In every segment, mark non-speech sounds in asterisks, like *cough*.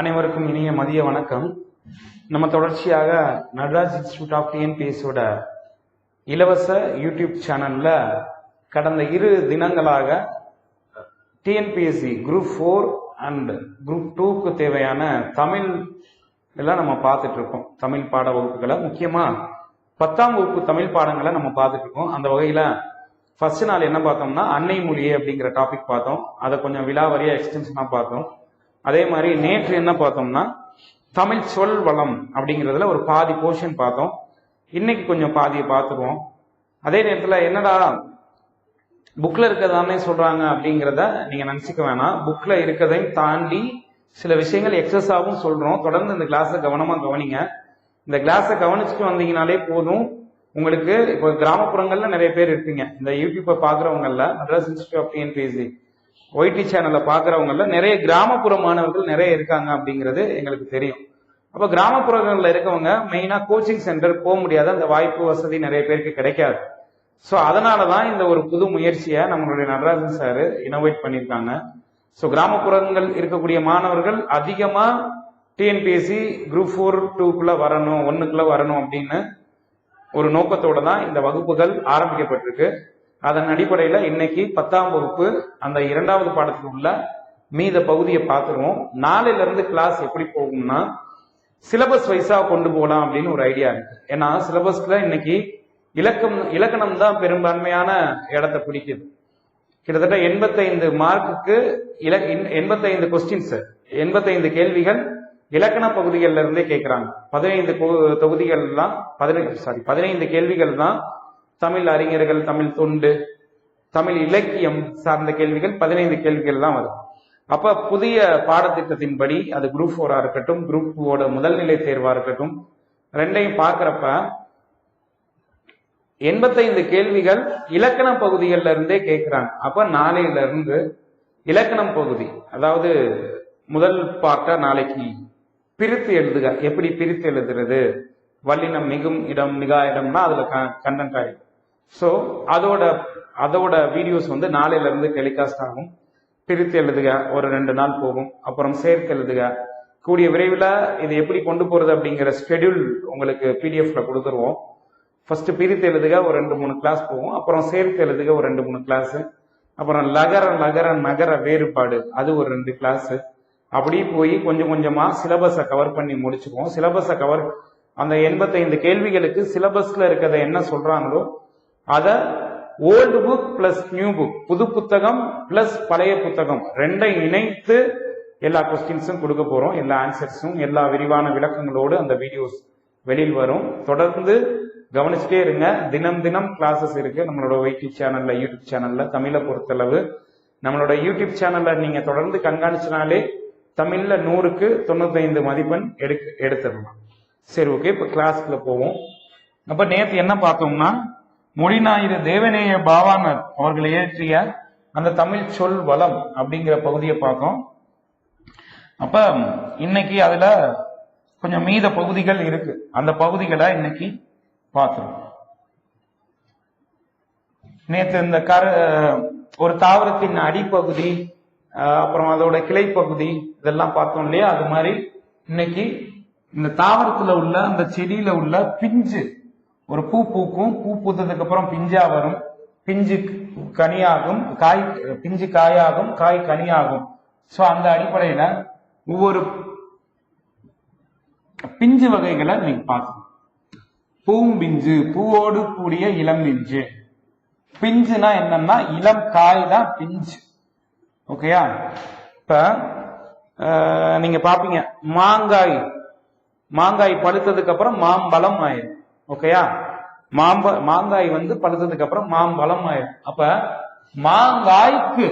அனைவருக்கும் இனிய மதிய வணக்கம். நம்ம தொடர்ச்சியாக நடராஜ் இன்ஸ்டியூட் ஆஃப் டிஎன்பிஎஸோட இலவச யூடியூப் சேனல்ல கடந்த இரு தினங்களாக TNPSC group four and group டூக்கு தேவையான தமிழ் எல்லாம் நம்ம பார்த்துட்டு இருக்கோம். தமிழ் பாட வகுப்புகளை. முக்கியமா பத்தாம் வகுப்பு தமிழ் பாடங்களை நம்ம பார்த்துட்டு இருக்கோம். அந்த வகையில ஃபர்ஸ்ட் நாள் என்ன பார்த்தோம்னா அன்னை மொழியே அப்படிங்கிற டாபிக் பார்த்தோம். அதை கொஞ்சம் விலாவரியா எக்ஸ்டென்ஷனாக பார்த்தோம். அதே மாதிரி நேற்று என்ன பார்த்தோம்னா தமிழ் சொல் வளம் அப்படிங்கிறதுல ஒரு பாதி போர்ஷன் பார்த்தோம். இன்னைக்கு கொஞ்சம் பாதியை பார்த்துருவோம் அதே நேரத்தில் என்னடா புக்கில் இருக்கிறதானே சொல்கிறாங்க அப்படிங்கிறத நீங்கள் நினச்சிக்க வேணாம். புக்கில் இருக்கிறதையும் தாண்டி சில விஷயங்கள் எக்ஸஸாகவும் சொல்கிறோம் தொடர்ந்து இந்த கிளாஸை கவனமாக கவனிங்க. இந்த கிளாஸை கவனிச்சுட்டு வந்தீங்கனாலே போதும். உங்களுக்கு இப்போ கிராமப்புறங்களில் நிறைய பேர் இருப்பீங்க. இந்த யூடியூப்பை பார்க்குறவங்களில் Madras institute of TNPSC YT சேனலை பார்க்குறவங்கள நிறைய கிராமப்புற மாணவர்கள் நிறைய இருக்காங்க அப்படிங்கிறது எங்களுக்கு தெரியும். அப்போ கிராமப்புறங்களில் இருக்கவங்க மெயினாக கோச்சிங் சென்டர் போக முடியாத அந்த வாய்ப்பு வசதி நிறைய பேருக்கு கிடைக்காது. ஸோ அதனால தான் இந்த ஒரு புது முயற்சியை நம்மளுடைய நடராஜன் சார் இனோவேட் பண்ணியிருக்காங்க. ஸோ கிராமப்புறங்கள் இருக்கக்கூடிய மாணவர்கள் அதிகமாக டிஎன்பிஎஸ்சி குரூப் ஃபோர் டூக்குள்ளே வரணும் ஒன்றுக்குள்ளே வரணும் அப்படின்னு ஒரு நோக்கத்தோடு தான் இந்த வகுப்புகள் ஆரம்பிக்கப்பட்டிருக்கு. அதன் அடிப்படையில் இன்னைக்கு பத்தாம் வகுப்பு அந்த இரண்டாவது பாடத்தில் உள்ள மீத பகுதியை பார்த்துருவோம். நாளையில இருந்து கிளாஸ் எப்படி போகும்னா சிலபஸ் வைஸா கொண்டு போகலாம் அப்படின்னு ஒரு ஐடியா இருக்கு. ஏன்னா சிலபஸ்ல இன்னைக்கு இலக்கம் இலக்கணம் தான் பெரும்பான்மையான இடத்தை பிடிக்குது. கிட்டத்தட்ட எண்பத்தைந்து மார்க்குக்கு இல எண்பத்தைந்து கொஸ்டின்ஸ் எண்பத்தைந்து கேள்விகள் இலக்கண பகுதிகள்ல இருந்தே கேட்கிறாங்க பதினைந்து தொகுதிகள் தொகுதிகள்லாம் பதினைந்து சாரி பதினைந்து கேள்விகள் தான் தமிழ் அறிஞர்கள் தமிழ் தொண்டு தமிழ் இலக்கியம் சார்ந்த கேள்விகள் பதினைந்து கேள்விகள் தான் வரும். அப்ப புதிய பாடத்திட்டத்தின்படி அது குரூப் ஃபோரா இருக்கட்டும் குரூப் டூவோட முதல்நிலை தேர்வா இருக்கட்டும் ரெண்டையும் பார்க்கறப்ப எண்பத்தைந்து கேள்விகள் இலக்கண பகுதிகள்ல இருந்தே கேட்கிறாங்க. அப்ப நாளையில இருந்து இலக்கணம் பகுதி அதாவது முதல் பார்ட்டா நாளைக்கு பிரித்து எழுதுக. எப்படி பிரித்து எழுதுறது? வல்லினம் மிகும் இடம் மிகா இடம்னா அதுல கண்டென்ட் ஆயிடும் ஸோ அதோட அதோட வீடியோஸ் வந்து நாளையிலேருந்து டெலிகாஸ்ட் ஆகும். பிரித்து எழுதுக ஒரு ரெண்டு நாள் போகும். அப்புறம் சேர்த்து எழுதுக. கூடிய விரைவில் இது எப்படி கொண்டு போகிறது அப்படிங்கிற ஸ்கெடியூல் உங்களுக்கு பிடிஎஃப்ல கொடுத்துருவோம். ஃபர்ஸ்ட் பிரித்து எழுதுக ஒரு ரெண்டு மூணு கிளாஸ் போகும். அப்புறம் சேர்த்து எழுதுக ஒரு ரெண்டு மூணு கிளாஸ் அப்புறம் லகர நகர நகர வேறுபாடு அது ஒரு ரெண்டு கிளாஸ் அப்படி போய் கொஞ்சம் கொஞ்சமாக சிலபஸை கவர் பண்ணி முடிச்சுக்குவோம். சிலபஸை கவர் அந்த எண்பத்தைந்து கேள்விகளுக்கு சிலபஸ்ல இருக்கிறத என்ன சொல்றாங்களோ அதை old book plus new book புது புத்தகம் பிளஸ் பழைய புத்தகம் ரெண்டை இணைத்து எல்லா கொஸ்டின்ஸும் கொடுக்க போறோம். எல்லா ஆன்சர்ஸும் எல்லா விரிவான விளக்கங்களோடு அந்த வீடியோஸ் வெளியில் வரும். தொடர்ந்து கவனிச்சுட்டே இருங்க. தினம் தினம் கிளாஸஸ் இருக்கு. நம்மளோட யூடியூப் சேனல்ல யூடியூப் சேனல்ல தமிழை பொறுத்தளவு. நம்மளோட யூடியூப் சேனல்ல நீங்க தொடர்ந்து கண்காணிச்சினாலே தமிழ்ல நூறுக்கு தொண்ணூத்தைந்து மதிப்பெண் எடுக்க எடுத்துடலாம். சரி ஓகே இப்ப கிளாஸ்க்குள்ள போவோம். அப்ப நேற்று என்ன பார்த்தோம்னா மொழிநாயிறு தேவநேய பாவானர் அவர்கள் இயற்றிய அந்த தமிழ் சொல் வளம் அப்படிங்கிற பகுதியை பார்த்தோம். அப்ப இன்னைக்கு அதுல கொஞ்சம் மீத பகுதிகள் இருக்கு. அந்த பகுதிகளை இன்னைக்கு பார்த்துருவோம். நேற்று இந்த கர ஒரு தாவரத்தின் அடிப்பகுதி அப்புறம் அதோட கிளைப்பகுதி இதெல்லாம் பார்த்தோம் இல்லையா? அது மாதிரி இன்னைக்கு இந்த தாவரத்துல உள்ள அந்த செடியில உள்ள பிஞ்சு ஒரு பூ பூக்கும் பூ பூத்ததுக்கு அப்புறம் பிஞ்சா வரும். பிஞ்சு கனியாகும் காய் பிஞ்சு காயாகும் காய் கனியாகும். ஸோ அந்த அடிப்படையில ஒவ்வொரு பிஞ்சு வகைகளை நீங்க பார்க்கணும். பூம்பிஞ்சு பூவோடு கூடிய இளம் பிஞ்சு. பிஞ்சுனா என்னன்னா இளம் காய் தான் பிஞ்சு. ஓகேயா இப்ப நீங்க பாப்பீங்க மாங்காய். மாங்காய் பழுத்ததுக்கு அப்புறம் மாம்பழம் ஆயிடும் ஓகேயா? மாம்ப மாங்காய் வந்து பழுத்ததுக்கு அப்புறம் மாம்பழம் ஆயிடும் அப்ப மாங்காய்க்கு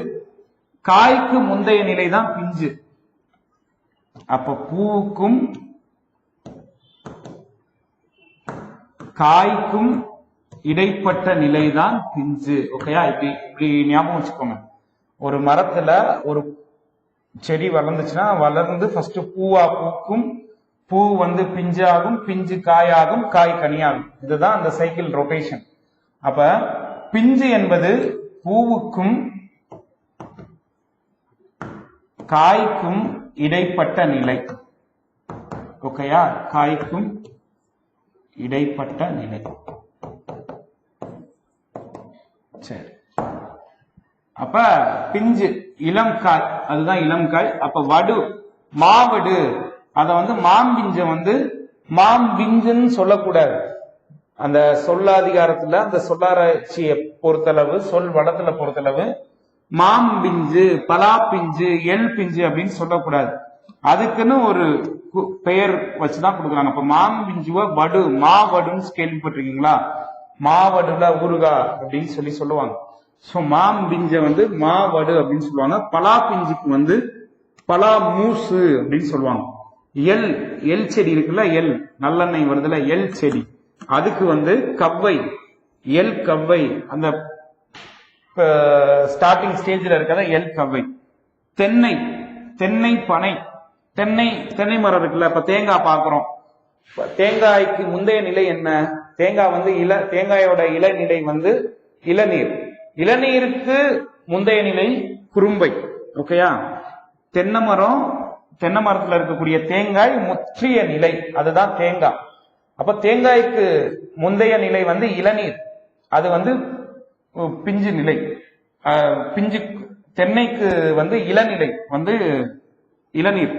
காய்க்கு முந்தைய நிலை தான் பிஞ்சு. அப்ப பூவுக்கும் காய்க்கும் இடைப்பட்ட நிலைதான் பிஞ்சு. ஓகேயா? இப்படி இப்படி ஞாபகம் வச்சுக்கோங்க. ஒரு மரத்துல ஒரு செடி வளர்ந்துச்சுன்னா வளர்ந்து ஃபர்ஸ்ட் பூவா பூக்கும் பூ வந்து பிஞ்சாகும் பிஞ்சு காயாகும் காய் கனியாகும். இதுதான் அந்த சைக்கிள் ரொட்டேஷன். அப்ப பிஞ்சு என்பது பூவுக்கும் காய்க்கும் இடைப்பட்ட நிலை. ஓகேயா காய்க்கும் இடைப்பட்ட நிலை. சரி. அப்ப பிஞ்சு இளம் காய். அதுதான் இளம் காய். அப்ப வடு மாவடு. அதை வந்து மாம்பிஞ்சை வந்து மாம்பிஞ்சுன்னு சொல்லக்கூடாது. அந்த சொல்லாதிகாரத்துல அந்த சொல்லாராய்ச்சியை பொறுத்தளவு சொல் வளத்துல பொறுத்தளவு மாம்பிஞ்சு பலாப்பிஞ்சு எள் பிஞ்சு அப்படின்னு சொல்லக்கூடாது. அதுக்குன்னு ஒரு கு- பெயர் வச்சுதான் கொடுக்குறாங்க. இப்ப மாம்பிஞ்சுவ வடு மாவடுன்னு கேள்விப்பட்டிருக்கீங்களா? மாவடுல ஊருகா அப்படின்னு சொல்லி சொல்லுவாங்க. ஸோ மாம்பிஞ்ச வந்து மாவடு அப்படின்னு சொல்லுவாங்க. பலாப்பிஞ்சுக்கு வந்து பலா மூசு அப்படின்னு சொல்லுவாங்க. எல் எல் செடி இருக்குல்ல எல் நல்லெண்ணெய் வருதுல எல் செடி. அதுக்கு வந்து கவ்வை எல் கவ்வை. அந்த ஸ்டார்டிங் ஸ்டேஜில் இருக்கிறத எல் கவ்வை. தென்னை தென்னை பனை. தென்னை தென்னை மரம் இருக்குல்ல இப்ப தேங்காய் பாக்குறோம் தேங்காய்க்கு முந்தைய நிலை என்ன? தேங்காய் வந்து இள தேங்காயோட இளநிலை வந்து இளநீர். இளநீருக்கு முந்தைய நிலை குறும்பை. ஓகேயா? தென்னை மரம் தென்னை மரத்துல இருக்கக்கூடிய தேங்காய் முற்றிய நிலை. அதுதான் தேங்காய். அப்ப தேங்காய்க்கு முந்தைய நிலை வந்து இளநீர். அது வந்து பிஞ்சு நிலை. பிஞ்சு தென்னைக்கு வந்து இளநிலை வந்து இளநீர்.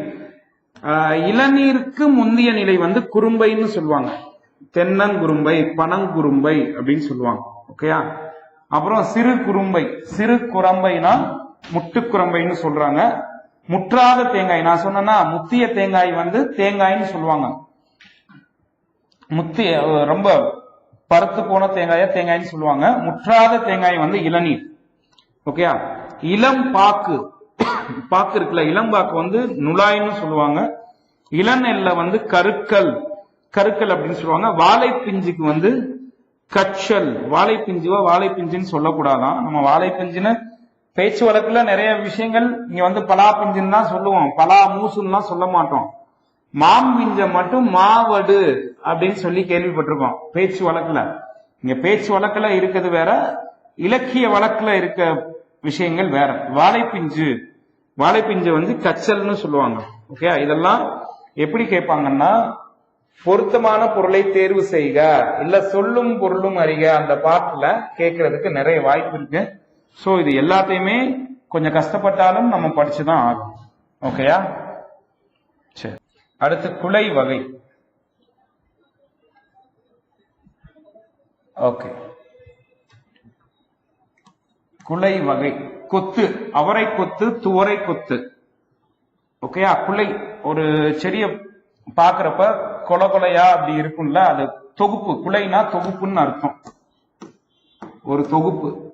இளநீருக்கு முந்தைய நிலை வந்து குறும்பைன்னு சொல்லுவாங்க. தென்னங்குறும்பை பனங்குறும்பை அப்படின்னு சொல்லுவாங்க. ஓகேயா? அப்புறம் சிறு குறும்பை. சிறு குரம்பைனா முட்டுக்குரம்பைன்னு சொல்றாங்க. முற்றாத தேங்காய். நான் சொன்னேன்னா முத்திய தேங்காய் வந்து தேங்காய்ன்னு சொல்லுவாங்க. முத்திய ரொம்ப பருத்து போன தேங்காய தேங்காய்னு சொல்லுவாங்க. முற்றாத தேங்காய் வந்து இளநீர். ஓகேயா இளம் பாக்கு. பாக்கு இருக்குல்ல இளம் பாக்கு வந்து நுழாயின்னு சொல்லுவாங்க. இளநெல்ல வந்து கருக்கல். கருக்கல் அப்படின்னு சொல்லுவாங்க. வாழைப்பிஞ்சுக்கு வந்து கச்சல் வாழைப்பிஞ்சுவா வாழைப்பிஞ்சுன்னு சொல்லக்கூடாதான். நம்ம வாழைப்பிஞ்சுன்னு பேச்சு வழக்குல நிறைய விஷயங்கள் இங்க வந்து பலா பிஞ்சுன்னு தான் சொல்லுவோம். பலா மூசுன்னு சொல்ல மாட்டோம். மாம் மாம்பிஞ்ச மட்டும் மாவடு அப்படின்னு சொல்லி கேள்விப்பட்டிருக்கோம் பேச்சு வழக்குல இங்க பேச்சு வழக்குல இருக்கிறது வேற இலக்கிய வழக்குல இருக்க விஷயங்கள் வேற. வாழைப்பிஞ்சு. வாழைப்பிஞ்சு வந்து கச்சல்னு சொல்லுவாங்க. ஓகே இதெல்லாம் எப்படி கேட்பாங்கன்னா பொருத்தமான பொருளை தேர்வு செய்க. இல்ல சொல்லும் பொருளும் அறிக. அந்த பாட்டுல கேட்கறதுக்கு நிறைய வாய்ப்பு இருக்கு. சோ இது எல்லாத்தையுமே கொஞ்சம் கஷ்டப்பட்டாலும் நம்ம படிச்சுதான் ஆகும் ஓகேயா சரி. அடுத்து குலை வகை. ஓகே குலை வகை. கொத்து. அவரை கொத்து துவரை கொத்து. ஓகேயா குலை ஒரு செடிய பாக்குறப்ப கொலை கொலையா அப்படி இருக்கும்ல அது தொகுப்பு. குலைனா தொகுப்புன்னு அர்த்தம். ஒரு தொகுப்பு.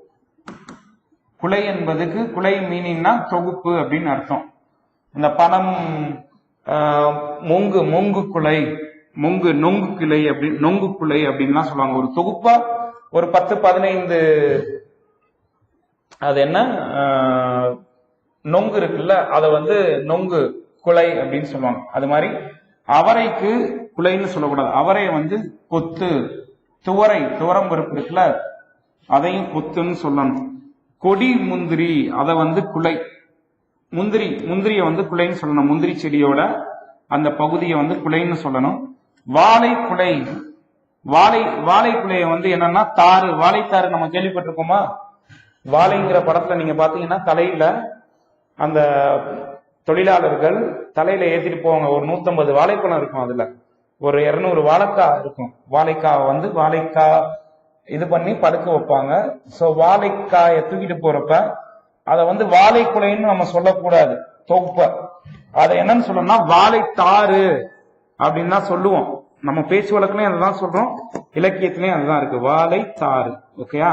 குலை என்பதுக்கு குலை மீனிங்னா தொகுப்பு அப்படின்னு அர்த்தம். இந்த பணம் ஆஹ், மொங்கு மொங்கு குலை மொங்கு நொங்கு கிளை அப்படி நொங்கு குலை அப்படின்லாம் சொல்லுவாங்க. ஒரு தொகுப்பா ஒரு பத்து பதினைந்து அது என்ன? ஆஹ், நொங்கு இருக்குல்ல அதை வந்து நொங்கு குலை அப்படின்னு சொல்லுவாங்க. அது மாதிரி அவரைக்கு குலைன்னு சொல்லக்கூடாது. அவரை வந்து கொத்து துவரை துவரம் பருப்பு இருக்குல்ல அதையும் கொத்துன்னு சொல்லணும். கொடி முந்திரி அதை வந்து குலை. முந்திரி முந்திரிய வந்து குலைன்னு சொல்லணும். முந்திரி செடியோட அந்த பகுதியை வந்து குலைன்னு சொல்லணும். வாழை குலை வாழை வாழை குலையை வந்து என்னன்னா தாறு. வாழைத்தாறு நம்ம கேள்விப்பட்டிருக்கோமா? வாழைங்கிற படத்துல நீங்க பாத்தீங்கன்னா தலையில அந்த தொழிலாளர்கள் தலையில ஏத்திட்டு போவாங்க. ஒரு நூத்தம்பது வாழைப்பழம் இருக்கும் அதுல. ஒரு இருநூறு வாழைக்காய் இருக்கும். வாழைக்காய் வந்து வாழைக்காய் இது பண்ணி படுக்க வைப்பாங்க. சோ வாழைக்காயை தூக்கிட்டு போறப்ப அதை வந்து வாழைக்குலைன்னு நம்ம சொல்லக்கூடாது. தொகுப்ப அதை என்னன்னு சொல்லணும்னா வாழைத்தாறு அப்படின்னு தான் சொல்லுவோம். நம்ம பேச்சு வழக்குலயும் அதுதான் சொல்றோம். இலக்கியத்திலயும் அதுதான் இருக்கு. வாழைத்தாறு. ஓகேயா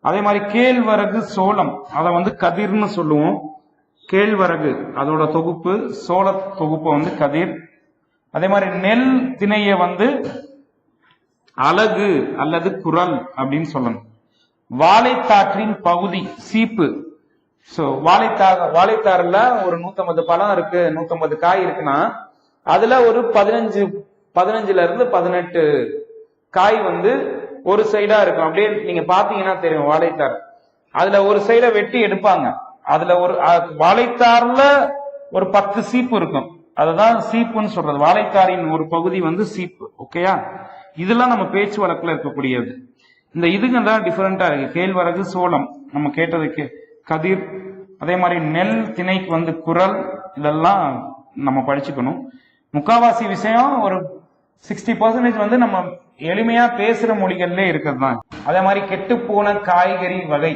அதே மாதிரி கேழ்வரகு சோளம். அதை வந்து கதிர்னு சொல்லுவோம். கேழ்வரகு அதோட தொகுப்பு சோள தொகுப்பு வந்து கதிர். அதே மாதிரி நெல் திணைய வந்து அலகு அல்லது குரல் அப்படின்னு சொல்லணும். வாழைத்தாற்றின் பகுதி சீப்பு. சோ வாழைத்தா வாழைத்தாறுல ஒரு நூத்தம்பது பழம் இருக்கு நூத்தம்பது காய் இருக்குன்னா அதுல ஒரு பதினஞ்சு பதினஞ்சுல இருந்து பதினெட்டு காய் வந்து ஒரு சைடா இருக்கும். அப்படியே நீங்க பாத்தீங்கன்னா தெரியும் வாழைத்தார் அதுல ஒரு சைட வெட்டி எடுப்பாங்க. அதுல ஒரு வாழைத்தார்ல ஒரு பத்து சீப்பு இருக்கும். அதுதான் சீப்புன்னு சொல்றது. வாழைத்தாரின் ஒரு பகுதி வந்து சீப்பு. ஓகேயா? இதெல்லாம் நம்ம பேச்சு வழக்குல இருக்கக்கூடியது. இந்த இதுங்க தான் டிஃபரெண்டா இருக்கு. கேழ்வரகு சோளம். நம்ம கேட்டதுக்கு கதிர் அதே மாதிரி நெல் திணைக்கு வந்து குரல் இதெல்லாம் நம்ம படிச்சுக்கணும். முக்காவாசி விஷயம் ஒரு சிக்ஸ்டி பர்சன்டேஜ் வந்து நம்ம எளிமையா பேசுற மொழிகள்ல இருக்கிறது தான் அதே மாதிரி கெட்டுப்போன காய்கறி வகை.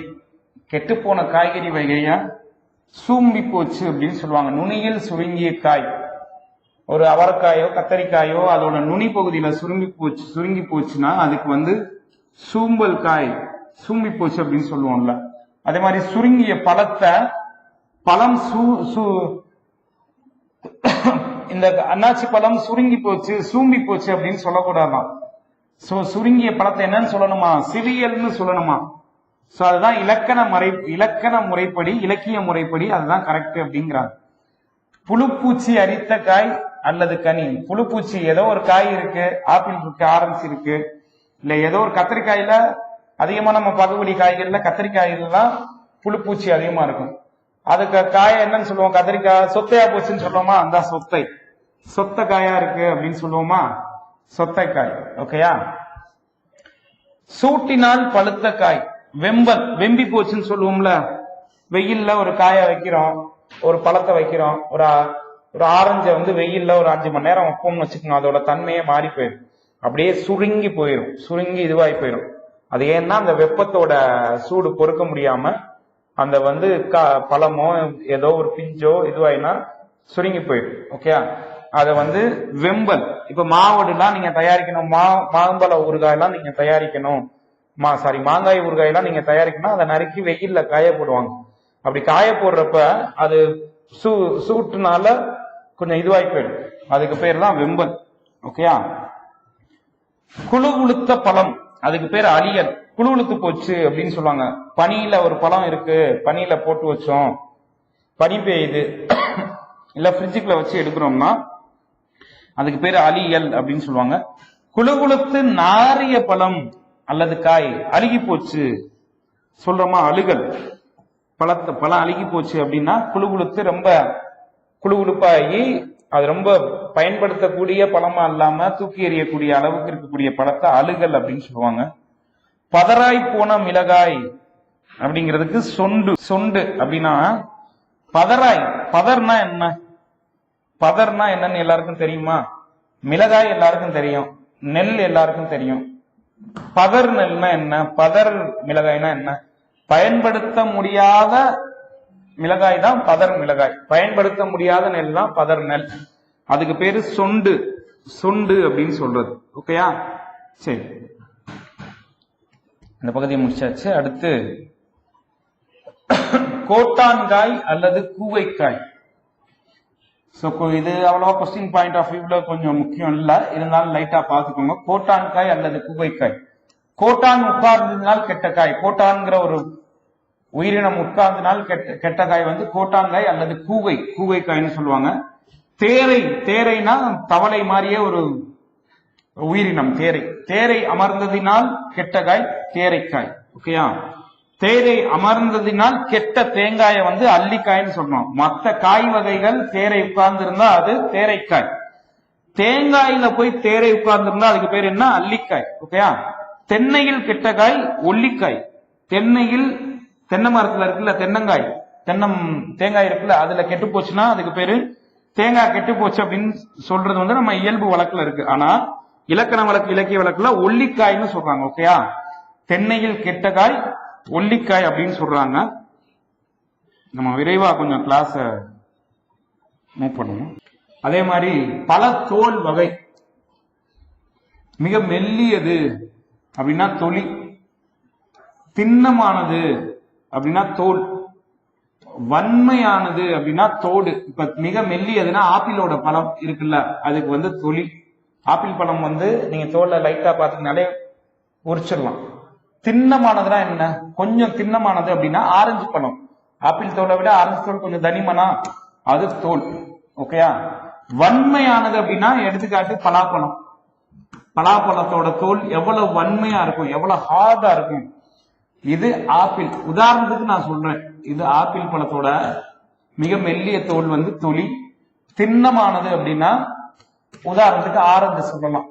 கெட்டுப்போன காய்கறி வகையா சூம்பி போச்சு அப்படின்னு சொல்லுவாங்க. நுனியில் சுருங்கிய காய். ஒரு அவரைக்காயோ கத்தரிக்காயோ அதோட நுனி பகுதியில சுருங்கி போச்சு சுருங்கி போச்சுன்னா அதுக்கு வந்து சூம்பல் காய் சூம்பி போச்சு அப்படின்னு சொல்லுவோம்ல. அதே மாதிரி சுருங்கிய பழத்தை பழம் சூ சூ இந்த அன்னாச்சி பழம் சுருங்கி போச்சு சூம்பி போச்சு அப்படின்னு சொல்லக்கூடாதான். சோ சுருங்கிய பழத்தை என்னன்னு சொல்லணுமா? சிவியல்னு சொல்லணுமா? சோ அதுதான் இலக்கண முறை இலக்கண முறைப்படி இலக்கிய முறைப்படி அதுதான் கரெக்ட் அப்படிங்கிறாங்க. புழுப்பூச்சி அரித்த காய் அல்லது கனி. புழுப்பூச்சி ஏதோ ஒரு காய் இருக்கு ஆப்பிள் இருக்கு ஆரஞ்சு இருக்கு. இல்ல ஏதோ ஒரு கத்திரிக்காயில அதிகமா நம்ம பகுவடி காய்கறில கத்திரிக்காயிலாம் புழுப்பூச்சி அதிகமா இருக்கும். அதுக்கு காய என்னன்னு சொல்லுவோம்? கத்திரிக்காய் சொத்தையா போச்சுன்னு சொல்லுவோமா? அந்த சொத்தை. சொத்த காயா இருக்கு அப்படின்னு சொல்லுவோமா? சொத்தைக்காய். ஓகேயா? சூட்டினால் பழுத்த காய். வெம்பல் வெம்பி போச்சுன்னு சொல்லுவோம்ல. வெயில்ல ஒரு காயை வைக்கிறோம் ஒரு பழத்தை வைக்கிறோம் ஒரு ஒரு ஆரஞ்சை வந்து வெயில்ல ஒரு அஞ்சு மணி நேரம் வைப்போம்னு வச்சுக்கோங்க அதோட தன்மையே மாறி போயிடும் அப்படியே சுருங்கி போயிடும் சுருங்கி இதுவாகி போயிடும் அது ஏன்னா அந்த வெப்பத்தோட சூடு பொறுக்க முடியாம அந்த வந்து க- பழமோ ஏதோ ஒரு பிஞ்சோ இதுவாயினா சுருங்கி போயிடும் ஓகே? அதை வந்து வெம்பல். இப்ப மாவடுலாம் நீங்க தயாரிக்கணும். மா மாம்பழ ஊறுகாயெல்லாம் நீங்க தயாரிக்கணும். மா சாரி மாங்காய் ஊறுகாயெல்லாம் நீங்க தயாரிக்கணும். அதை நறுக்கி வெயில்ல காய போடுவாங்க. அப்படி காய போடுறப்ப அது சூ சூட்டுனால கொஞ்சம் இதுவாகி போயிடும். அதுக்கு பேர் தான் வெம்பல் ஓகேயா குழு உளுத்த பழம். அதுக்கு பேர் அழியல் குழு உளுத்து போச்சு அப்படின்னு சொல்லுவாங்க. பனியில ஒரு பழம் இருக்கு. பனியில போட்டு வச்சோம். பனி பெய்யுது. *coughs* இல்ல ஃப்ரிட்ஜுக்குள்ள வச்சு எடுக்கிறோம்னா அதுக்கு பேர் அழியல் அப்படின்னு சொல்லுவாங்க. குழு குளுத்து நாரிய பழம் அல்லது காய் அழுகி போச்சு. சொல்றோமா? அழுகல். பழத்தை பழம் அழுகி போச்சு அப்படின்னா குழு குளுத்து ரொம்ப குழு குழுப்பாகி அது ரொம்ப பயன்படுத்தக்கூடிய பழமா இல்லாம தூக்கி எறியக்கூடிய அளவுக்கு இருக்கக்கூடிய பழத்தை அழுகல் அப்படின்னு சொல்லுவாங்க. பதராய் போன மிளகாய் அப்படிங்கிறதுக்கு சொண்டு சொண்டு அப்படின்னா பதராய் பதர்னா என்ன? பதர்னா என்னன்னு எல்லாருக்கும் தெரியுமா? மிளகாய் எல்லாருக்கும் தெரியும் நெல் எல்லாருக்கும் தெரியும். பதர் நெல்னா என்ன? பதர் மிளகாய்னா என்ன? பயன்படுத்த முடியாத மிளகாய் தான் பதர் மிளகாய். பயன்படுத்த முடியாத நெல் தான் பதர் நெல். அதுக்கு பேரு சொண்டு. சொண்டு அப்படின்னு சொல்றது. ஓகேயா சரி. இந்த பகுதியை முடிச்சாச்சு. அடுத்து கோட்டான்காய் அல்லது கூவைக்காய். ஸோ இது அவ்வளவா கொஸ்டின் பாயிண்ட் ஆஃப் வியூல கொஞ்சம் முக்கியம் இல்லை. இருந்தாலும் லைட்டா பாத்துக்கோங்க கோட்டான்காய் அல்லது கூவைக்காய். கோட்டான் உட்கார்ந்ததுனால் கெட்ட காய் கோட்டான்ங்கிற ஒரு உயிரினம் உட்கார்ந்தனால் கெட்ட கெட்ட காய் வந்து கோட்டான்காய் அல்லது கூவை கூவைக்காய்னு சொல்லுவாங்க. தேரை தேரைனா தவளை மாறிய ஒரு உயிரினம் தேரை. தேரை அமர்ந்ததினால் கெட்ட காய் தேரைக்காய். ஓகேயா தேரை அமர்ந்ததினால் கெட்ட தேங்காயை வந்து அள்ளிக்காய்னு சொல்றோம். மற்ற காய் வகைகள் தேரை உட்கார்ந்து இருந்தா அது தேரைக்காய். தேங்காயில போய் தேரை உட்கார்ந்திருந்தா அதுக்கு பேர் என்ன? அள்ளிக்காய் ஓகேயா தென்னையில் கெட்ட காய் ஒல்லிக்காய். தென்னையில் தென்னை மரத்துல இருக்குல்ல தென்னங்காய். தென்னம் தேங்காய் இருக்குல்ல அதுல கெட்டு போச்சுன்னா அதுக்கு பேரு தேங்காய் கெட்டு போச்சு அப்படின்னு சொல்றது வந்து நம்ம இயல்பு வழக்குல இருக்கு. ஆனா இலக்கண வழக்கு இலக்கிய வழக்குல ஒல்லிக்காய்னு சொல்றாங்க ஓகேயா தென்னையில் கெட்ட காய் ஒல்லிக்காய் அப்படின்னு சொல்றாங்க. நம்ம விரைவா கொஞ்சம் கிளாஸ மூவ் பண்ணுவோம். அதே மாதிரி பல தோல் வகை. மிக மெல்லியது அப்படின்னா தொலி. திண்ணமானது. அப்படின்னா தோல். வன்மையானது அப்படின்னா தோடு. இப்ப மிக மெல்லியதுன்னா ஆப்பிளோட பழம் இருக்குல்ல அதுக்கு வந்து தொலி ஆப்பிள் பழம் வந்து நீங்க தோல்ல லைட்டா பாத்தீங்கனாலே உரிச்சிடலாம். திண்ணமானதுன்னா என்ன? கொஞ்சம் திண்ணமானது அப்படின்னா ஆரஞ்சு பழம். ஆப்பிள் தோலை விட ஆரஞ்சு தோல் கொஞ்சம் தனிமனா? அது தோல். ஓகேயா? வன்மையானது அப்படின்னா எடுத்துக்காட்டு பலாப்பழம். பலாப்பழத்தோட தோல் எவ்வளவு வன்மையா இருக்கும் எவ்வளவு ஹார்டா இருக்கும். இது ஆப்பிள். உதாரணத்துக்கு நான் சொல்றேன். இது ஆப்பிள் பழத்தோட மிக மெல்லிய தோல் வந்து தொலி திண்ணமானது அப்படின்னா உதாரணத்துக்கு ஆரஞ்சு சொல்லலாம்.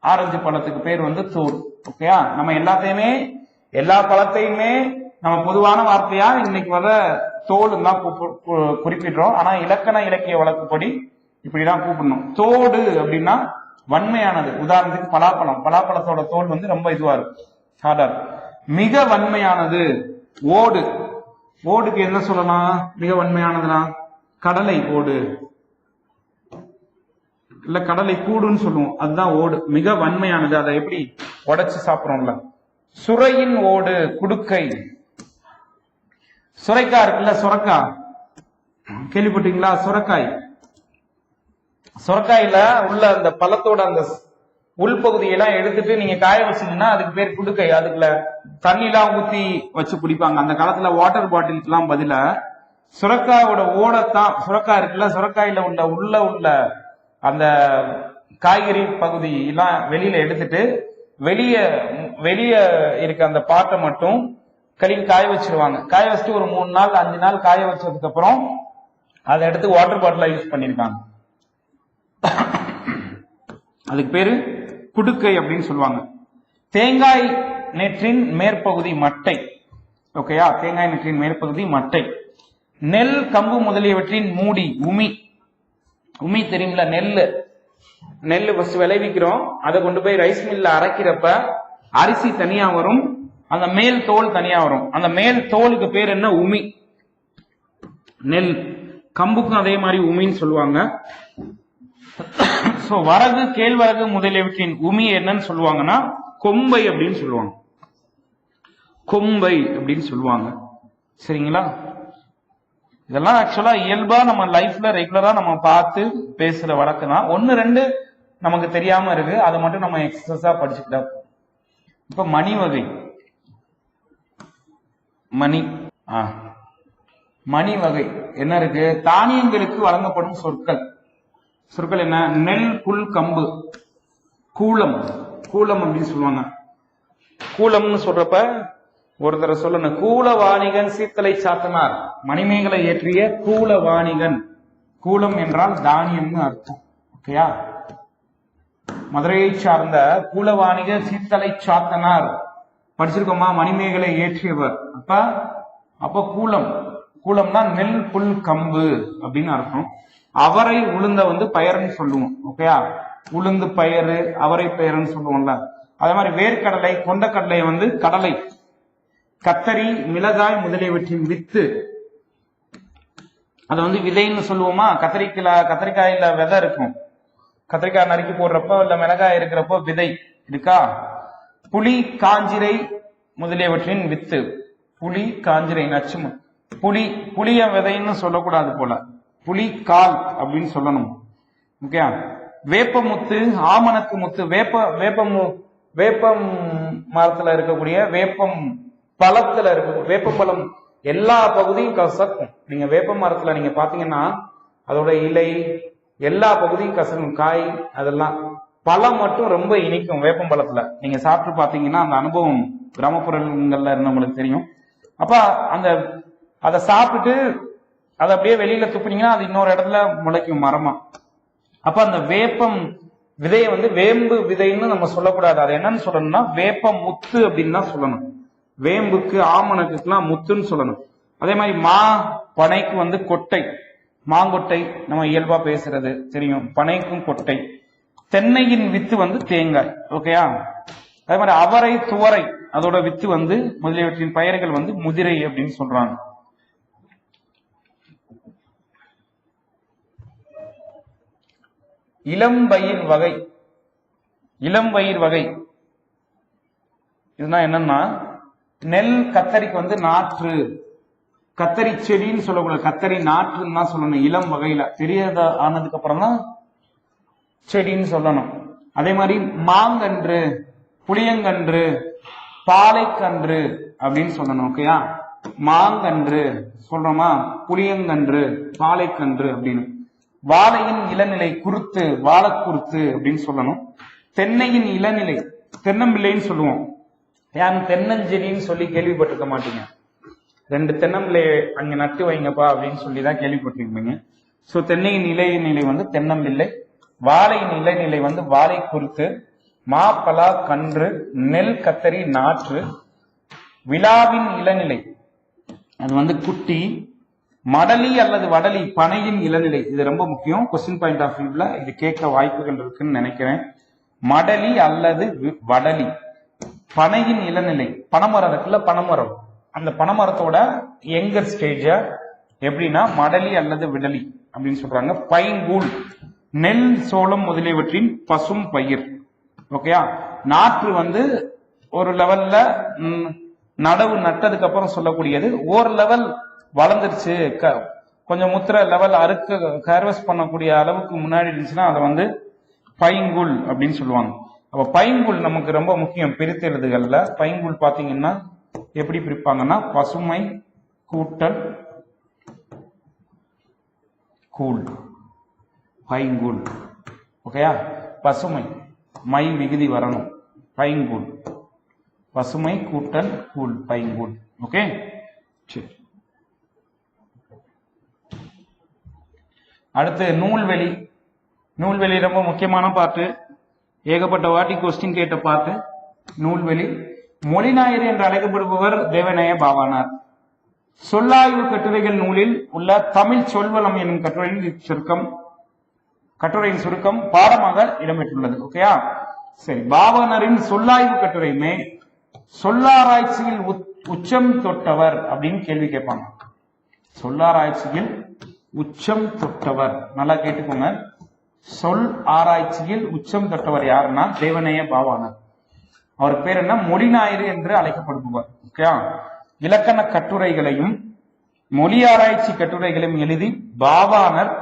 ஆரஞ்சு பழத்துக்கு பேர் வந்து தோல். ஓகேயா நம்ம எல்லாத்தையுமே எல்லா பழத்தையுமே நம்ம பொதுவான வார்த்தையா இன்னைக்கு வர தோல் தான் கு- குறிப்பிடுறோம். ஆனா இலக்கண இலக்கிய வழக்குப்படி இப்படிதான் கூப்பிடணும். தோடு அப்படின்னா வன்மையானது. உதாரணத்துக்கு பலாப்பழம். பலாப்பழத்தோட தோல் வந்து ரொம்ப இதுவா இருக்கும். ஹார்டா இருக்கும் மிக வன்மையானது. ஓடு. ஓடுக்கு என்ன சொல்லலாம்? மிக வன்மையானதுனா கடலை ஓடு. இல்ல கடலை கூடுன்னு சொல்லுவோம். அதுதான் ஓடு. மிக வன்மையானது. அதை எப்படி உடைச்சு சாப்பிடுறோம்ல. சுரையின் ஓடு குடுக்கை. சுரைக்கா இருக்குல்ல சுரக்காய் கேள்விப்பட்டீங்களா? சுரக்காய். சுரக்காயில உள்ள அந்த பழத்தோட அந்த உள்பகுதியெல்லாம் எடுத்துட்டு நீங்க காய வச்சீங்கன்னா அதுக்கு பேர் குடுக்கை. அதுக்குள்ள தண்ணி எல்லாம் ஊத்தி வச்சு குடிப்பாங்க. அந்த காலத்துல வாட்டர் பாட்டிலுக்கு எல்லாம் பதிலா சுரக்காயோட ஓடத்தான் சுரக்காய் இருக்குல்ல சுரக்காயில உள்ள உள்ள உள்ள அந்த காய்கறி பகுதி எல்லாம் வெளியில எடுத்துட்டு வெளிய வெளிய இருக்க அந்த பாட்டை மட்டும் கழுவி காய வச்சிருவாங்க. காய வச்சுட்டு ஒரு மூணு நாள் அஞ்சு நாள் காய வச்சதுக்கு அப்புறம் அதை எடுத்து வாட்டர் பாட்டிலா யூஸ் பண்ணிருக்காங்க அதுக்கு பேரு குடுக்கை அப்படின்னு சொல்லுவாங்க. தேங்காய் நெற்றின் மேற்பகுதி மட்டை. ஓகேயா தேங்காய் நெற்றின் மேற்பகுதி மட்டை. நெல் கம்பு முதலியவற்றின் மூடி உமி. உமி தெரியும்ல? நெல் நெல் ஃபர்ஸ்ட் விளைவிக்கிறோம். அதை கொண்டு போய் ரைஸ் மில்ல அரைக்கிறப்ப அரிசி தனியா வரும். அந்த மேல் தோல் தனியா வரும். அந்த மேல் தோலுக்கு பேர் என்ன? உமி. நெல். கம்புக்கும் அதே மாதிரி உமின்னு சொல்லுவாங்க. *coughs* சோ வரகு கேழ்வரகு முதலியவற்றின் உமி என்னன்னு சொல்லுவாங்கன்னா கொம்பை அப்படின்னு சொல்லுவாங்க. கொம்பை அப்படின்னு சொல்லுவாங்க. சரிங்களா? இதெல்லாம் ஆக்சுவலா இயல்பா நம்ம லைஃப்ல ரெகுலரா நம்ம பார்த்து பேசுற வழக்கு தான். ஒன்னு ரெண்டு நமக்கு தெரியாம இருக்கு. அதை மட்டும் நம்ம எக்ஸசா படிச்சுக்கிட்டா இப்ப மணி வகை. மணி. ஆ. மணி வகை. என்ன இருக்கு? தானியங்களுக்கு வழங்கப்படும் சொற்கள். சொற்கள் என்ன? நெல் புல் கம்பு. கூலம். கூலம் அப்படின்னு சொல்லுவாங்க. கூலம்னு சொல்றப்ப ஒருத்தரை சொல்லணும். கூல வாணிகன் சீத்தலை சாத்தனார். மணிமேகலை ஏற்றிய கூல வாணிகன் கூலம் என்றால் தானியம்னு அர்த்தம். ஓகேயா மதுரையை சார்ந்த கூலவாணிக சீத்தலை சாத்தனார். படிச்சிருக்கோமா? மணிமேகலை ஏற்றியவர். அப்ப அப்ப கூலம். கூலம்னா நெல் புல் கம்பு அப்படின்னு அர்த்தம். அவரை உளுந்த வந்து பயருன்னு சொல்லுவோம் ஓகேயா உளுந்து பயறு அவரை பயருன்னு சொல்லுவோம்ல. அதே மாதிரி வேர்க்கடலை கொண்டக்கடலை வந்து கடலை. கத்தரி மிளகாய் முதலியவற்றின் வித்து. அதை வந்து விதைன்னு சொல்லுவோமா? கத்திரிக்கல கத்திரிக்காயில விதை இருக்கும். கத்திரிக்காய் நறுக்கி போடுறப்போ இல்ல மிளகாய் இருக்கிறப்போ விதை இருக்கா? புளி காஞ்சிரை முதலியவற்றின் வித்து. புளி காஞ்சிரை நச்சும். புளி புளிய விதைன்னு சொல்லக்கூடாது போல. புளி கால் அப்படின்னு சொல்லணும். ஓகே வேப்பமுத்து ஆமணக்கு முத்து வேப்ப வேப்பம் வேப்பம் மரத்துல இருக்கக்கூடிய வேப்பம் பழத்துல இருக்க வேப்பம்பழம் எல்லா பகுதியும் கசக்கும். நீங்க வேப்ப மரத்துல நீங்க பாத்தீங்கன்னா அதோட இலை எல்லா பகுதியும் கசக்கும். காய் அதெல்லாம் பழம் மட்டும் ரொம்ப இனிக்கும் வேப்பம் பழத்துல. நீங்க சாப்பிட்டு பாத்தீங்கன்னா அந்த அனுபவம் கிராமப்புறங்கள்ல இருந்தவங்களுக்கு தெரியும். அப்ப அந்த அதை சாப்பிட்டுட்டு அதை அப்படியே வெளியில துப்புனீங்கன்னா அது இன்னொரு இடத்துல முளைக்கும் மரமா. அப்ப அந்த வேப்பம் விதையை வந்து வேம்பு விதைன்னு நம்ம சொல்லக்கூடாது. அது என்னன்னு சொல்லணும்னா வேப்பம் முத்து அப்படின்னு தான் சொல்லணும். வேம்புக்கு ஆமணக்குலாம் முத்துன்னு சொல்லணும். அதே மாதிரி மா பனைக்கு வந்து கொட்டை. மாங்கொட்டை நம்ம இயல்பா பேசுறது தெரியும். பனைக்கும் கொட்டை. தென்னையின் வித்து வந்து தேங்காய். ஓகேயா? அதே மாதிரி அவரை துவரை அதோட வித்து வந்து முதலியவற்றின் பெயர்கள் வந்து முதிரை அப்படின்னு சொல்றாங்க. இளம்பயிர் வகை. இளம்பயிர் வகை. இதுனா என்னன்னா நெல் கத்தரிக்கு வந்து நாற்று. கத்தரி செடின்னு சொல்லக்கூடாது. கத்தரி நாற்றுன்னு தான் சொல்லணும் இளம் வகையில. தெரியாத ஆனதுக்கு அப்புறம் தான் செடின்னு சொல்லணும். அதே மாதிரி மாங்கன்று புளியங்கன்று பாலைக்கன்று அப்படின்னு சொல்லணும் ஓகேயா மாங்கன்று சொல்றோமா? புளியங்கன்று பாலைக்கன்று அப்படின்னு. வாழையின் இளநிலை குருத்து வாழைக்குருத்து அப்படின்னு சொல்லணும். தென்னையின் இளநிலை தென்னம்பிள்ளைன்னு சொல்லுவோம். யாரும் தென்னஞ்செடின்னு சொல்லி கேள்விப்பட்டிருக்க மாட்டீங்க. ரெண்டு தென்னம்பிள்ளை அங்க நட்டு வைங்கப்பா அப்படின்னு சொல்லி தான் கேள்விப்பட்டிருப்பீங்க ஸோ தென்னையின் இலைநிலை வந்து தென்னம்பிள்ளை வாழையின் இளநிலை வந்து வாழை குறுக்கு மாப்பலா கன்று நெல் கத்தரி நாற்று விழாவின் இளநிலை அது வந்து குட்டி மடலி அல்லது வடலி பனையின் இளநிலை. இது ரொம்ப முக்கியம். கொஸ்டின் பாயிண்ட் ஆஃப் வியூல இது கேட்க வாய்ப்புகள் இருக்குன்னு நினைக்கிறேன். மடலி அல்லது வி- வடலி. பனையின் இளநிலை. பனைமரம் இருக்குல்ல பனைமரம். அந்த பனைமரத்தோட எங்கர் ஸ்டேஜ எப்படின்னா மடலி அல்லது விடலி அப்படின்னு சொல்றாங்க. பைங்கூல் நெல் சோளம் முதலியவற்றின் பசும் பயிர். ஓகேயா நாற்று வந்து ஒரு லெவல்ல நடவு நட்டதுக்கு அப்புறம் சொல்லக்கூடியது ஒரு லெவல் வளர்ந்துருச்சு. க- கொஞ்சம் முத்திர லெவல் அறுக்க ஹேர்வெஸ்ட் பண்ணக்கூடிய அளவுக்கு முன்னாடி இருந்துச்சுன்னா அதை வந்து பைங்குல் அப்படின்னு சொல்லுவாங்க. அப்போ பைங்குல் நமக்கு ரொம்ப முக்கியம். பிரித்தெழுதுகளில் பைங்குல் பார்த்தீங்கன்னா எப்படி பிரிப்பாங்கன்னா பசுமை கூட்டல் கூழ். பைங்குல். ஓகேயா பசுமை. மை விகுதி வரணும். பைங்குல். பசுமை கூட்டல் கூல் பைங்கூல் ஓகே சரி. அடுத்து நூல்வெளி. நூல்வெளி ரொம்ப முக்கியமான பாட்டு. ஏகப்பட்ட வாட்டி கொஸ்டின் கேட்ட பாட்டு. நூல்வெளி. மொழிநாயர் என்று அழைக்கப்படுபவர் தேவநேய பாவானார். சொல்லாய்வு கட்டுரைகள் நூலில் உள்ள தமிழ் சொல்வளம் எனும் கட்டுரையின் சுருக்கம் கட்டுரையின் சுருக்கம் பாடமாக இடம்பெற்றுள்ளது. ஓகேயா சரி. பாவனரின் சொல்லாய்வு கட்டுரையுமே சொல்லாராய்ச்சியில் உச்சம் தொட்டவர் அப்படின்னு கேள்வி கேட்பாங்க. சொல்லாராய்ச்சியில் உச்சம் தொட்டவர். நல்லா கேட்டுக்கோங்க. சொல் ஆராய்ச்சியில் உச்சம் தொட்டவர் யாருன்னா தேவநேய பாவானர் அவர் பேர் என்ன? மொழிநாயர் என்று அழைக்கப்படுபவர். ஓகே? இலக்கண கட்டுரைகளையும் மொழி ஆராய்ச்சி கட்டுரைகளையும் எழுதி பாவானர்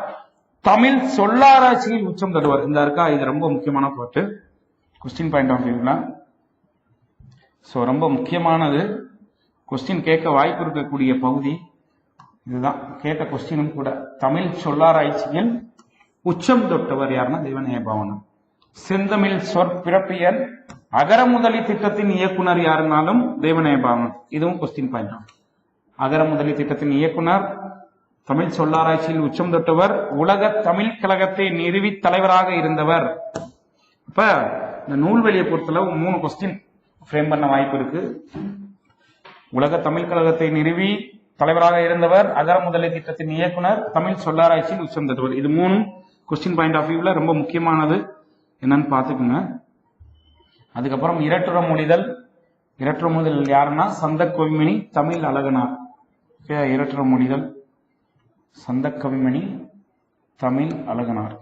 தமிழ் சொல்லாராய்ச்சியில் உச்சம் தருவார் இந்த இருக்கா இது ரொம்ப முக்கியமான பாட்டு. கொஸ்டின் பாயிண்ட் ஆஃப் வியூல ஸோ ரொம்ப முக்கியமானது. கொஸ்டின் கேட்க வாய்ப்பு இருக்கக்கூடிய பகுதி இதுதான். கேட்ட கொஸ்டினும் கூட. தமிழ் சொல்லாராய்ச்சியில் உச்சம் தொட்டவர் யாருன்னா தேவநேய பவனம் செந்தமிழ் சொற்பிறப்பியல் அகரமுதலி திட்டத்தின் இயக்குனர் யாருனாலும் தேவநேய பவனம் இதுவும் கொஸ்டின் பாயிண்ட் தான். அகரமுதலி திட்டத்தின் இயக்குனர் தமிழ் சொல்லாராய்ச்சியில் உச்சம் தொட்டவர் உலக தமிழ் கழகத்தை நிறுவி தலைவராக இருந்தவர். இப்ப இந்த நூல்வெளியை பொறுத்தளவு மூணு கொஸ்டின் ஃப்ரேம் பண்ண வாய்ப்பு இருக்கு. உலக தமிழ் கழகத்தை நிறுவி தலைவராக இருந்தவர் அகர முதலை திட்டத்தின் இயக்குனர் தமிழ் சொல்லாராய்ச்சியில் உச்சம் இது மூணும் கொஸ்டின் பாயிண்ட் ஆஃப் வியூவில் ரொம்ப முக்கியமானது. என்னன்னு பார்த்துக்குங்க. அதுக்கப்புறம் இரட்டுற மொழிதல். இரட்டுற மொழிதல் யாருன்னா சந்த கவிமணி தமிழ் அழகனார். ஓகே இரட்டுற மொழிதல். சந்த கவிமணி தமிழ் அழகனார்.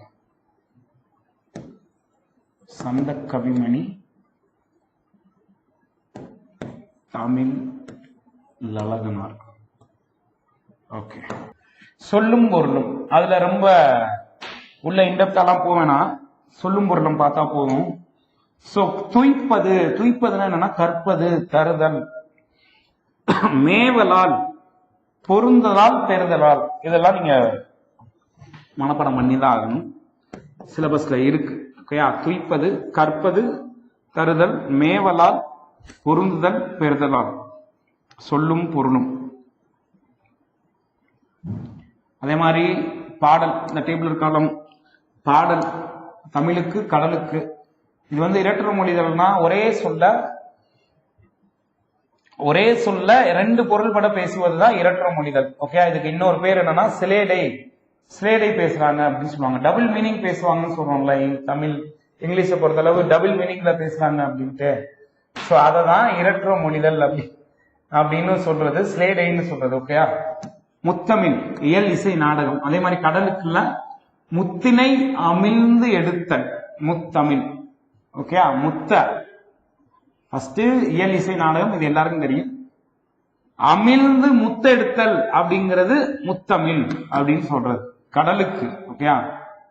சந்த கவிமணி தமிழ் லலகனார். ஓகே. சொல்லும் பொருளும். அதுல ரொம்ப உள்ள இன்டெப்தாலாம் போவேனா சொல்லும் பொருளும் பார்த்தா போதும். சோ துய்ப்பது துய்ப்பதுன்னா என்னன்னா கற்பது தருதல். மேவலால் பொருந்ததால் பெறுதலால். இதெல்லாம் நீங்க மனப்பாடம் பண்ணி தான் ஆகணும். சிலபஸ்ல இருக்கு. ஓகேயா துய்ப்பது கற்பது தருதல் மேவலால் பொருந்துதல் பெறுதலால். சொல்லும் பொருளும். அதே மாதிரி பாடல் இந்த டேபிள் காலம் பாடல் தமிழுக்கு கடலுக்கு. இது வந்து இரட்டர மொழிதல்னா ஒரே சொல்ல ஒரே சொல்ல ரெண்டு பொருள் பட பேசுவதுதான் இரட்டர மொழிதல் ஓகே இதுக்கு இன்னொரு பேர் என்னன்னா சிலேடை. சிலேடை பேசுறாங்க அப்படின்னு சொல்லுவாங்க. டபுள் மீனிங் பேசுவாங்கன்னு சொல்றோம்ல தமிழ் இங்கிலீஷை பொறுத்தளவு டபுள் மீனிங்ல பேசுறாங்க அப்படின்ட்டு. ஸோ அதை தான் இரட்டுற மொழிதல் அப்படி அப்படின்னு சொல்றது ஸ்லேடைன்னு சொல்றது ஓகேயா முத்தமிழ் இயல் இசை நாடகம். அதே மாதிரி கடலுக்குள்ள முத்தினை அமிழ்ந்து எடுத்தல் முத்தமிழ் ஓகேயா முத்த. ஃபர்ஸ்ட் இயல் இசை நாடகம் இது எல்லாருக்கும் தெரியும். அமிழ்ந்து முத்தெடுத்தல் அப்படிங்கிறது முத்தமிழ் அப்படின்னு சொல்றது. கடலுக்கு ஓகேயா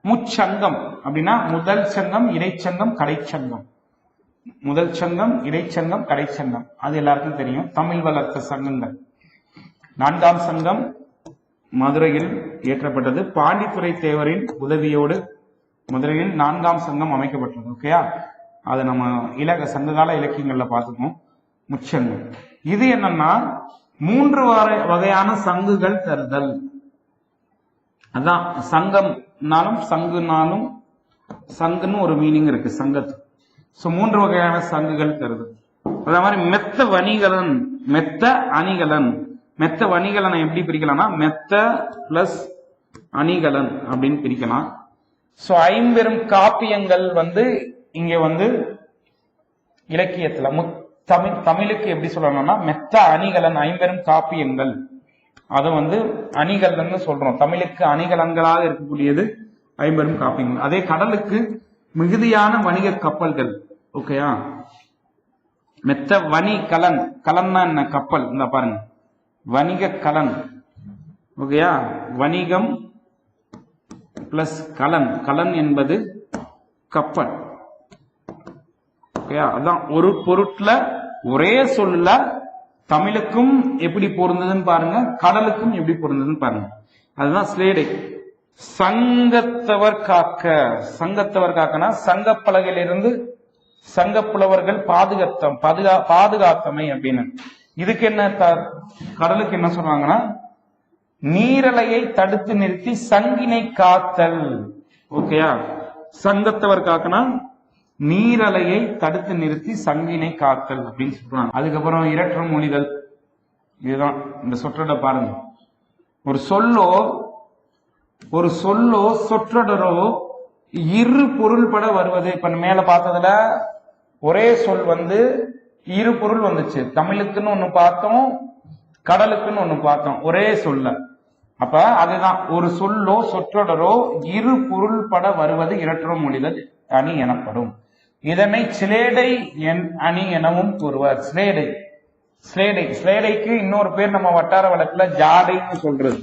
முச்சங்கம் அப்படின்னா முதல் சங்கம் இடைச்சங்கம் கடைச்சங்கம். முதல் சங்கம் இடைச்சங்கம் கடைச்சங்கம். அது எல்லாருக்கும் தெரியும். தமிழ் வளர்த்த சங்கங்கள். நான்காம் சங்கம் மதுரையில் இயற்றப்பட்டது. பாண்டித்துரை தேவரின் உதவியோடு மதுரையில் நான்காம் சங்கம் அமைக்கப்பட்டது. ஓகேயா அது நம்ம இலக சங்ககால இலக்கியங்கள்ல பார்த்துக்கோம் முச்சங்கம். இது என்னன்னா மூன்று வகை- வகையான சங்குகள் தருதல். அதான் சங்கம்னாலும் சங்குனாலும் சங்குன்னு ஒரு மீனிங் இருக்கு சங்கத்து சோ மூன்று வகையான சங்குகள் தருது. அதே மாதிரி மெத்த வணிகலன் மெத்த அணிகலன். மெத்த வணிகலனை எப்படி பிரிக்கலாம்னா மெத்த பிளஸ் அணிகலன் அப்படின்னு பிரிக்கலாம். சோ ஐம்பெரும் காப்பியங்கள் வந்து இங்க வந்து இலக்கியத்துல தமிழ் தமிழுக்கு எப்படி சொல்லணும்னா மெத்த அணிகலன் ஐம்பெரும் காப்பியங்கள். அதை வந்து அணிகலன்னு சொல்றோம். தமிழுக்கு அணிகலன்களாக இருக்கக்கூடியது ஐம்பெரும் காப்பியங்கள். அதே கடலுக்கு மிகுதியான வணிக கப்பல்கள். ஓகேயா மெத்த வணி கலன். கலன்னா என்ன? கப்பல். இந்த பாருங்க. வணிக கலன். ஓகேயா வணிகம் பிளஸ் கலன். கலன் என்பது கப்பல். ஓகேயா அதான் ஒரு பொருட்ல ஒரே சொல்ல தமிழுக்கும் எப்படி பொருந்ததுன்னு பாருங்க கடலுக்கும் எப்படி பொருந்ததுன்னு பாருங்க. அதுதான் ஸ்லேடை சங்கத்தவர் காக்க. சங்கத்தவர் காக்கனா சங்கப்பலகையிலிருந்து சங்கப்புலவர்கள் பாதுகாத்தம் பாதுகா பாதுகாத்தமை அப்படின்னு. இதுக்கு என்ன த- கடலுக்கு என்ன சொல்றாங்கன்னா நீரலையை தடுத்து நிறுத்தி சங்கினை காத்தல். ஓகேயா? சங்கத்தவர் காக்கனா நீரலையை தடுத்து நிறுத்தி சங்கினை காத்தல் அப்படின்னு சொல்றாங்க. அதுக்கப்புறம் இரட்டம் மொழிகள். இதுதான். இந்த சொற்றொடை பாருங்க. ஒரு சொல்லோ ஒரு சொல்லோ சொற்றொடரோ இரு பொருள்பட வருவது. இப்ப மேல பார்த்ததுல ஒரே சொல் வந்து இரு பொருள் வந்துச்சு. தமிழுக்குன்னு ஒண்ணு பார்த்தோம் கடலுக்குன்னு ஒண்ணு பார்த்தோம். ஒரே சொல்ல. அப்ப அதுதான். ஒரு சொல்லோ சொற்றொடரோ இரு பொருள்பட வருவது இரட்டர மொழிதல் அணி எனப்படும். இதனை சிலேடை என் அணி எனவும் கூறுவர். சிலேடை. ஸ்லேடை ஸ்லேடைக்கு இன்னொரு பேர் நம்ம வட்டார வழக்குல ஜாடைன்னு சொல்றது.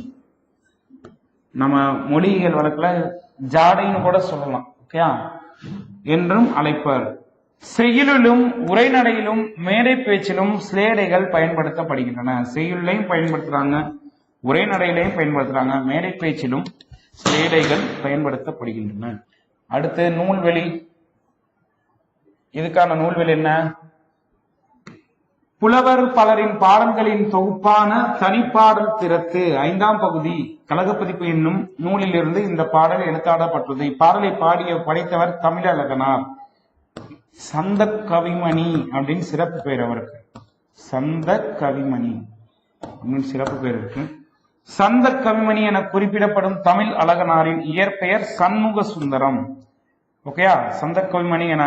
நம்ம மொழியியல் வழக்குல ஜாடைன்னு கூட சொல்லலாம் ஓகேயா என்றும் அழைப்பர். செய்யுளிலும் உரைநடையிலும் மேடை பேச்சிலும் சிலேடைகள் பயன்படுத்தப்படுகின்றன. செய்யுள்ளையும் பயன்படுத்துறாங்க உரைநடையிலையும் பயன்படுத்துறாங்க மேடை பேச்சிலும் சிலேடைகள் பயன்படுத்தப்படுகின்றன. அடுத்து நூல்வெளி. இதுக்கான நூல்வெளி என்ன? புலவர் பலரின் பாடல்களின் தொகுப்பான தனிப்பாடல் திறத்து ஐந்தாம் பகுதி கழகப்பதிப்பு என்னும் நூலிலிருந்து இந்த பாடல் எழுத்தாடப்பட்டது இப்பாடலை பாடிய படைத்தவர் தமிழழகனார். சந்த கவிமணி அப்படின்னு சிறப்பு பெயர் அவருக்கு. சந்த கவிமணி அப்படின்னு சிறப்பு பெயர் இருக்கு. சந்த கவிமணி என குறிப்பிடப்படும் தமிழ் அழகனாரின் இயற்பெயர் சண்முக சுந்தரம் ஓகேயா? சந்த கவிமணி என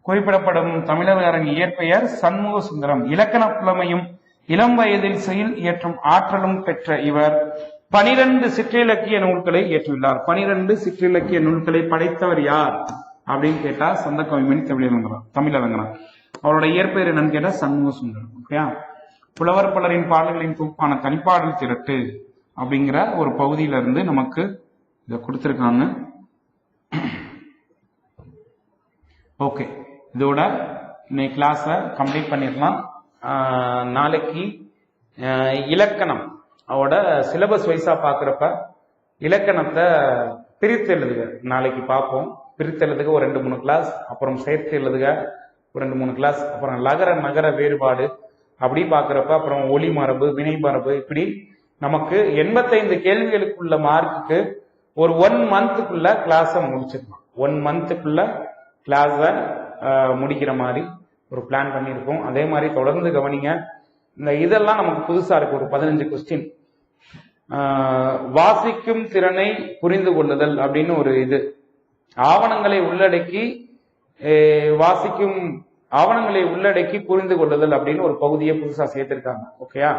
குறிப்பிடப்படும் தமிழகரின் இயற்பெயர் சண்முக சுந்தரம் இலக்கண புலமையும் இளம் வயதில் செயல் இயற்றும் ஆற்றலும் பெற்ற இவர் பனிரெண்டு சிற்றிலக்கிய நூல்களை இயற்றியுள்ளார். பனிரெண்டு சிற்றிலக்கிய நூல்களை படைத்தவர் யார் அப்படின்னு கேட்டா சந்தக்கவிமணி கவிமணி தமிழரங்கனார் அவருடைய அவரோட இயற்பெயர் என்னன்னு கேட்டா சண்முக சுந்தரம் ஓகேயா? புலவர் பலரின் பாடல்களின் தொகுப்பான தனிப்பாடல் திரட்டு அப்படிங்கிற ஒரு பகுதியில இருந்து நமக்கு இதை கொடுத்திருக்காங்க. *clears throat* ஓகே. இதோட இன்னைக்கு கிளாஸை கம்ப்ளீட் பண்ணிடலாம். நாளைக்கு இலக்கணம். அவட சிலபஸ் வைஸாக பார்க்குறப்ப இலக்கணத்தை பிரித்து எழுதுக. நாளைக்கு பார்ப்போம். பிரித்து எழுதுக ஒரு ரெண்டு மூணு கிளாஸ் அப்புறம் சேர்த்து எழுதுக ஒரு ரெண்டு மூணு கிளாஸ் அப்புறம் லகர நகர வேறுபாடு. அப்படி பார்க்குறப்ப அப்புறம் ஒளி மரபு வினை மரபு இப்படி நமக்கு எண்பத்தைந்து கேள்விகளுக்குள்ள மார்க்குக்கு ஒரு ஒன் மந்த்துக்குள்ள கிளாஸை முடிச்சிடலாம். ஒன் மந்த்துக்குள்ள கிளாஸை முடிக்கிற மாதிரி ஒரு பிளான் பண்ணியிருக்கோம். அதே மாதிரி தொடர்ந்து கவனிங்க இந்த இதெல்லாம் நமக்கு புதுசாக இருக்கு ஒரு பதினஞ்சு கொஸ்டின் வாசிக்கும் திறனை புரிந்து கொள்ளுதல் அப்படின்னு ஒரு இது. ஆவணங்களை உள்ளடக்கி வாசிக்கும் ஆவணங்களை உள்ளடக்கி புரிந்து கொள்ளுதல் அப்படின்னு ஒரு பகுதியை புதுசாக சேர்த்திருக்காங்க. ஓகேயா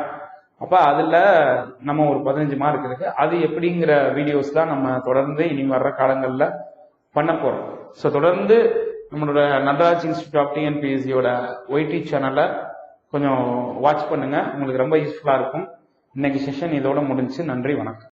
அப்போ அதில் நம்ம ஒரு பதினஞ்சு மார்க் இருக்கு. அது எப்படிங்கிற வீடியோஸ் தான் நம்ம தொடர்ந்து இனி வர்ற காலங்களில் பண்ண போகிறோம் ஸோ தொடர்ந்து நம்மளோட நடராஜ் இன்ஸ்டியூட் ஆஃப் டிஎன்பிஎஸ்சியோட ஒய்டி சேனலை கொஞ்சம் வாட்ச் பண்ணுங்கள் உங்களுக்கு ரொம்ப யூஸ்ஃபுல்லாக இருக்கும். இன்னைக்கு செஷன் இதோட முடிஞ்சு. நன்றி வணக்கம்.